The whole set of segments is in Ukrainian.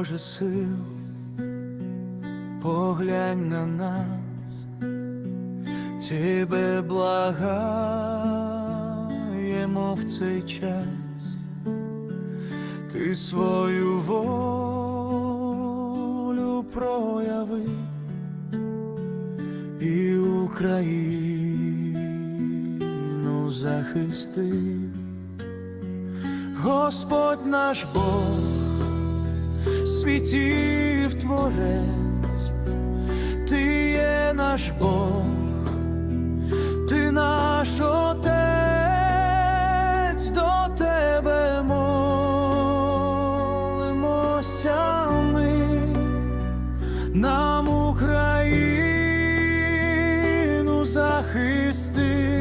Боже сил, поглянь на нас, Тебе благаємо в цей час, ти свою волю прояви і Україну захисти. Господь наш Бог, світів творець, ти є наш Бог, ти наш Отець, до тебе молимося ми, нам Україну захисти.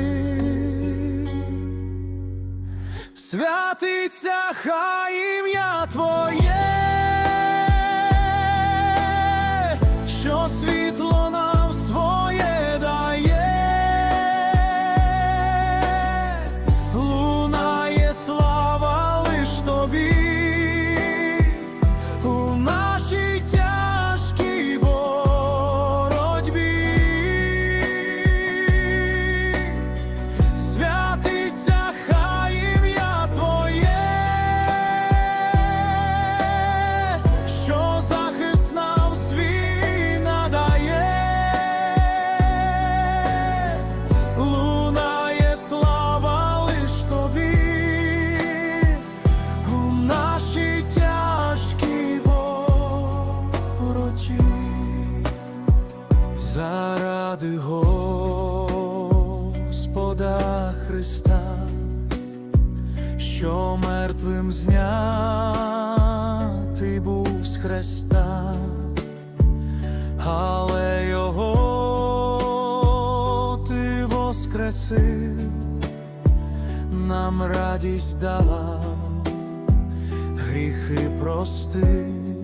Святиться хай ім'я Твоє, що світло що мертвим знятий був з хреста, але його ти воскресив, нам радість дала, гріхи простив.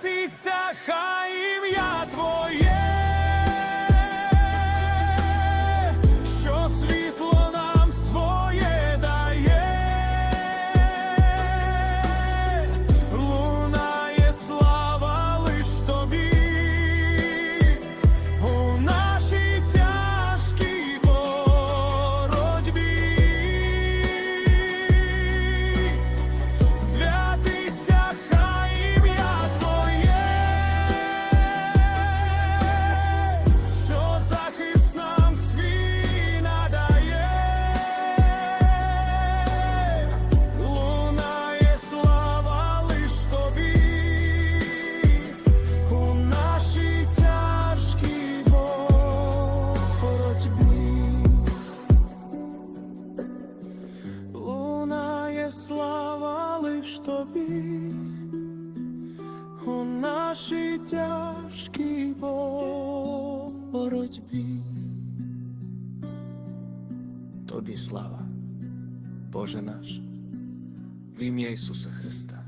Святиться хай ім'я Твоє, тяжкій боротьбі. Тобі слава, Боже наш, в ім'я Ісуса Христа.